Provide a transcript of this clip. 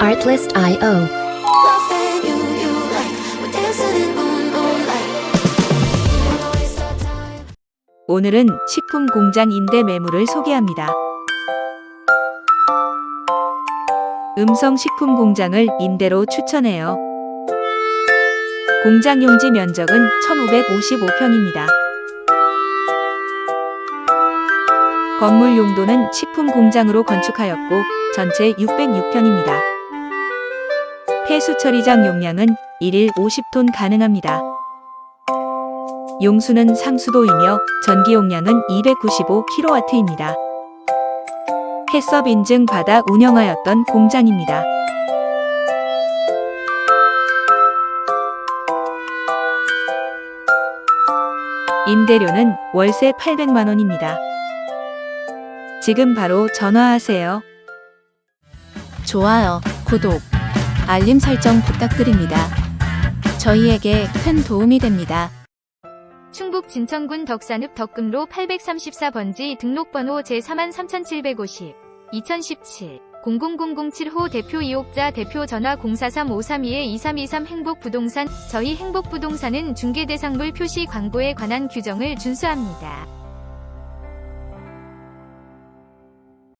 Artlist.io. 오늘은 식품 공장 임대 매물을 소개합니다. 음성 식품 공장을 임대로 추천해요. 공장 용지 면적은 1555평입니다. 건물 용도는 식품 공장으로 건축하였고 전체 606평입니다. 폐수 처리장 용량은 1일 50톤 가능합니다. 용수는 상수도이며 전기 용량은 295kW입니다. 해썹 인증 받아 운영하였던 공장입니다. 임대료는 월세 800만 원입니다. 지금 바로 전화하세요. 좋아요, 구독, 알림 설정 부탁드립니다. 저희에게 큰 도움이 됩니다. 충북 진천군 덕산읍 덕금로 834번지 등록번호 제433750 2017 00007호 대표 이옥자 대표 전화 043-532-2323 행복부동산 저희 행복부동산은 중개대상물 표시 광고에 관한 규정을 준수합니다.